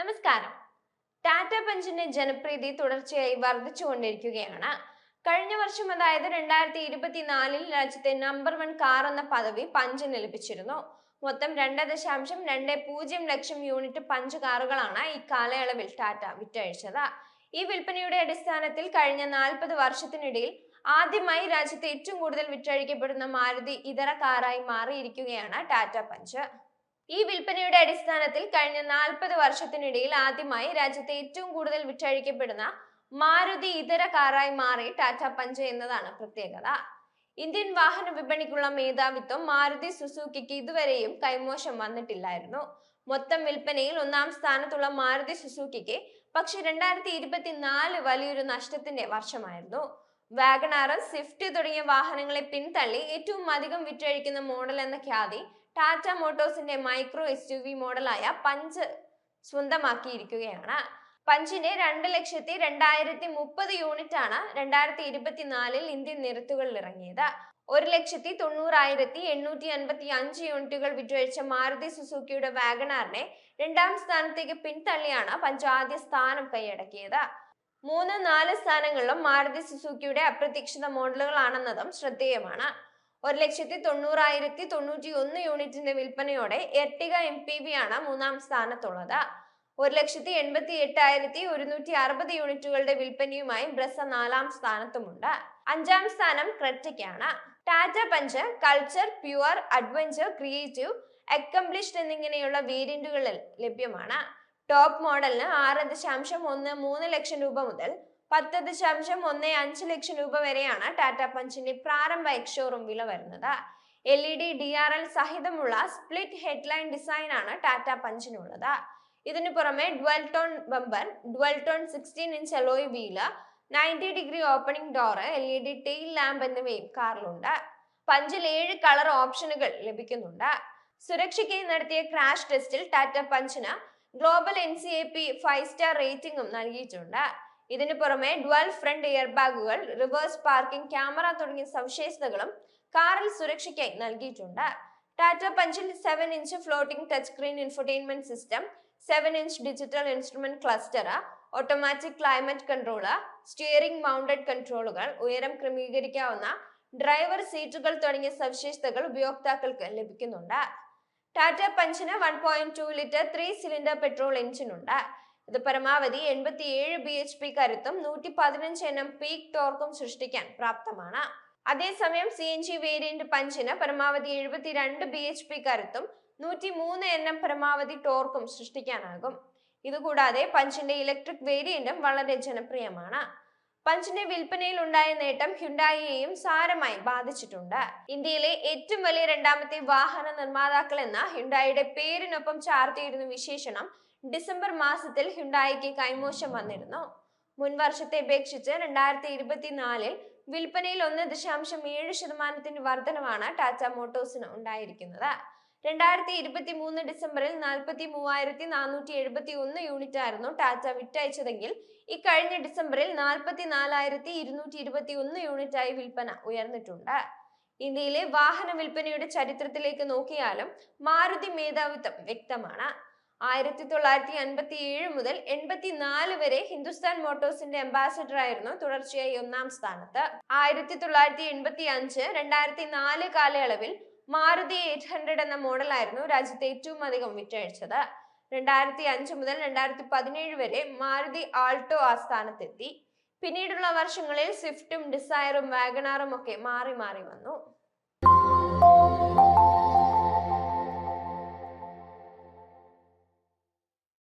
നമസ്കാരം. ടാറ്റ പഞ്ചിന്റെ ജനപ്രീതി തുടർച്ചയായി വർദ്ധിച്ചുകൊണ്ടിരിക്കുകയാണ്. കഴിഞ്ഞ വർഷം അതായത് രണ്ടായിരത്തി ഇരുപത്തിനാലിൽ രാജ്യത്തെ നമ്പർ വൺ കാർ എന്ന പദവി പഞ്ചിന് ലഭിച്ചിരുന്നു. മൊത്തം രണ്ട് ദശാംശം രണ്ട് പൂജ്യം ലക്ഷം യൂണിറ്റ് പഞ്ച് കാറുകളാണ് ഈ കാലയളവിൽ ടാറ്റ വിറ്റഴിച്ചത്. ഈ വിൽപ്പനയുടെ അടിസ്ഥാനത്തിൽ കഴിഞ്ഞ നാൽപ്പത് വർഷത്തിനിടയിൽ ആദ്യമായി രാജ്യത്തെ ഏറ്റവും കൂടുതൽ വിറ്റഴിക്കപ്പെടുന്ന മാരുതി ഇതര കാറായി മാറിയിരിക്കുകയാണ് ടാറ്റ പഞ്ച്. ഈ വിൽപ്പനയുടെ അടിസ്ഥാനത്തിൽ കഴിഞ്ഞ നാൽപ്പത് വർഷത്തിനിടയിൽ ആദ്യമായി രാജ്യത്തെ ഏറ്റവും കൂടുതൽ വിറ്റഴിക്കപ്പെടുന്ന മാരുതി ഇതര കാറായി മാറി ടാറ്റ പഞ്ച് എന്നതാണ് പ്രത്യേകത. ഇന്ത്യൻ വാഹന വിപണിക്കുള്ള മേധാവിത്വം മാരുതി സുസുക്കിക്ക് ഇതുവരെയും കൈമോശം വന്നിട്ടില്ലായിരുന്നു. മൊത്തം വിൽപ്പനയിൽ ഒന്നാം സ്ഥാനത്തുള്ള മാരുതി സുസുക്കിക്ക് പക്ഷെ രണ്ടായിരത്തി ഇരുപത്തിനാല് വലിയൊരു നഷ്ടത്തിന്റെ വർഷമായിരുന്നു. വാഗണാർ സ്വിഫ്റ്റ് തുടങ്ങിയ വാഹനങ്ങളെ പിന്തള്ളി ഏറ്റവും അധികം വിറ്റഴിക്കുന്ന മോഡൽ എന്ന ഖ്യാതി ടാറ്റ മോട്ടോഴ്സിന്റെ മൈക്രോ എസ് യു വി മോഡലായ പഞ്ച് സ്വന്തമാക്കിയിരിക്കുകയാണ്. പഞ്ചിന്റെ രണ്ട് ലക്ഷത്തി രണ്ടായിരത്തി മുപ്പത് യൂണിറ്റ് ആണ് രണ്ടായിരത്തി ഇരുപത്തിനാലിൽ ഇന്ത്യൻ നിരത്തുകളിൽ ഇറങ്ങിയത്. ഒരു ലക്ഷത്തി തൊണ്ണൂറായിരത്തി എണ്ണൂറ്റി അൻപത്തി അഞ്ച് യൂണിറ്റുകൾ വിറ്റഴിച്ച മാരുതി സുസുക്കിയുടെ വാഗണാറിനെ രണ്ടാം സ്ഥാനത്തേക്ക് പിന്തള്ളിയാണ് പഞ്ച് ആദ്യ സ്ഥാനം കൈയടക്കിയത്. മൂന്ന് നാല് സ്ഥാനങ്ങളിലും മാരുതി സുസുക്കിയുടെ അപ്രതീക്ഷിത മോഡലുകളാണെന്നതും ശ്രദ്ധേയമാണ്. ഒരു ലക്ഷത്തി തൊണ്ണൂറായിരത്തി തൊണ്ണൂറ്റി ഒന്ന് യൂണിറ്റിന്റെ വിൽപ്പനയോടെ എർട്ടിക എം പി വി ആണ് മൂന്നാം സ്ഥാനത്തുള്ളത്. ഒരു ലക്ഷത്തി എൺപത്തി എട്ടായിരത്തി ഒരുന്നൂറ്റി അറുപത് യൂണിറ്റുകളുടെ വിൽപ്പനയുമായി ബ്രസ നാലാം സ്ഥാനത്തുമുണ്ട്. അഞ്ചാം സ്ഥാനം ക്രെറ്റയ്ക്കാണ്. Tata Punch culture pure adventure creative accomplished എന്നിങ്ങനെയുള്ള വേരിയന്റുകളിൽ ലഭ്യമാണ്. ടോപ്പ് മോഡലിന് ആറ് ദശാംശം ഒന്ന് മൂന്ന് ലക്ഷം രൂപ മുതൽ പത്ത് ദശാംശം ഒന്ന് അഞ്ച് ലക്ഷം രൂപ വരെയാണ് ടാറ്റ പഞ്ചിന്റെ പ്രാരംഭ എക്സ്ഷോറൂം വില വരുന്നത്. L E D D R L സഹിതമുള്ള split headline design ആണ് ടാറ്റ പഞ്ചിനുള്ളത്. ഇതിനു പുറമെ dual tone bumper dual tone sixteen inch alloy wheel ninety degree opening door L E D tail lamp എന്നിവയും കാറിലുണ്ട്. പഞ്ചിൽ ഏഴ് കളർ ഓപ്ഷനുകൾ ലഭിക്കുന്നുണ്ട്. സുരക്ഷയ്ക്കായി നടത്തിയ ക്രാഷ് ടെസ്റ്റിൽ Tata പഞ്ചിന് global N C A P five star റേറ്റിംഗും നൽകിയിട്ടുണ്ട്. ഇതിനു പുറമെ ഡ്വൽ ഫ്രണ്ട് എയർ ബാഗുകൾ റിവേഴ്സ് പാർക്കിംഗ് ക്യാമറ തുടങ്ങിയ സവിശേഷതകളും കാറിൽ സുരക്ഷയ്ക്കായി നൽകിയിട്ടുണ്ട്. Tata പഞ്ചിൽ seven inch floating touch screen infotainment system seven inch digital instrument cluster automatic climate controller steering mounted കൺട്രോളുകൾ ഉയരം ക്രമീകരിക്കാവുന്ന ഡ്രൈവർ സീറ്റുകൾ തുടങ്ങിയ സവിശേഷതകൾ ഉപയോക്താക്കൾക്ക് ലഭിക്കുന്നുണ്ട്. Tata പഞ്ചിന് one point two litre three cylinder petrol എഞ്ചിനുണ്ട് ഇത് പരമാവധി എൺപത്തിയേഴ് ബി എച്ച് പി കരുത്തും നൂറ്റി പതിനഞ്ച് എണ്ണം പീക്ക് ടോർക്കും സൃഷ്ടിക്കാൻ പ്രാപ്തമാണ്. അതേസമയം സി എൻ ജി വേരിയന്റ് പഞ്ചിന് പരമാവധി എഴുപത്തിരണ്ട് ബി എച്ച് പി കരുത്തും നൂറ്റി മൂന്ന് എണ്ണം പരമാവധി ടോർക്കും സൃഷ്ടിക്കാനാകും. ഇതുകൂടാതെ പഞ്ചിന്റെ ഇലക്ട്രിക് വേരിയന്റും വളരെ ജനപ്രിയമാണ്. പഞ്ചിന്റെ വിൽപ്പനയിൽ ഉണ്ടായ നേട്ടം ഹ്യുണ്ടായിയെയും സാരമായി ബാധിച്ചിട്ടുണ്ട്. ഇന്ത്യയിലെ ഏറ്റവും വലിയ രണ്ടാമത്തെ വാഹന നിർമ്മാതാക്കൾ എന്ന ഹ്യുണ്ടായിയുടെ പേരിനൊപ്പം ചാർത്തിയിരുന്ന വിശേഷണം ഡിസംബർ മാസത്തിൽ ഹ്യുണ്ടായിക്ക് കൈമോശം വന്നിരുന്നു. മുൻ വർഷത്തെ അപേക്ഷിച്ച് രണ്ടായിരത്തി ഇരുപത്തിനാലിൽ വിൽപ്പനയിൽ ഒന്ന് ദശാംശം ഏഴ് ശതമാനത്തിന്റെ വർധനമാണ് ടാറ്റ മോട്ടോഴ്സിന് ഉണ്ടായിരിക്കുന്നത്. രണ്ടായിരത്തി ഇരുപത്തി മൂന്ന് ഡിസംബറിൽ നാൽപ്പത്തി മൂവായിരത്തി നാനൂറ്റി എഴുപത്തി ഒന്ന് യൂണിറ്റ് ആയിരുന്നു ടാറ്റ വിറ്റയച്ചതെങ്കിൽ ഇക്കഴിഞ്ഞ ഡിസംബറിൽ നാൽപ്പത്തി നാലായിരത്തി ഇരുന്നൂറ്റി ഇരുപത്തി ഒന്ന് യൂണിറ്റായി വിൽപ്പന ഉയർന്നിട്ടുണ്ട്. ഇന്ത്യയിലെ വാഹന വിൽപ്പനയുടെ ചരിത്രത്തിലേക്ക് നോക്കിയാലും മാരുതി മേധാവിത്വം വ്യക്തമാണ്. ആയിരത്തി തൊള്ളായിരത്തി അൻപത്തി ഏഴ് മുതൽ എൺപത്തിനാല് വരെ ഹിന്ദുസ്ഥാൻ മോട്ടോഴ്സിന്റെ അംബാസിഡർ ആയിരുന്നു തുടർച്ചയായി ഒന്നാം സ്ഥാനത്ത്. ആയിരത്തി തൊള്ളായിരത്തി എൺപത്തി അഞ്ച് രണ്ടായിരത്തി നാല് കാലയളവിൽ മാരുതി എയ്റ്റ് ഹൺഡ്രഡ് എന്ന മോഡലായിരുന്നു രാജ്യത്തെ ഏറ്റവും അധികം വിറ്റഴിച്ചത് രണ്ടായിരത്തി അഞ്ച് മുതൽ രണ്ടായിരത്തി പതിനേഴ് വരെ മാരുതി ആൾട്ടോ ആ സ്ഥാനത്തെത്തി. പിന്നീടുള്ള വർഷങ്ങളിൽ സ്വിഫ്റ്റും ഡിസയറും വാഗണാറും ഒക്കെ മാറി മാറി വന്നു.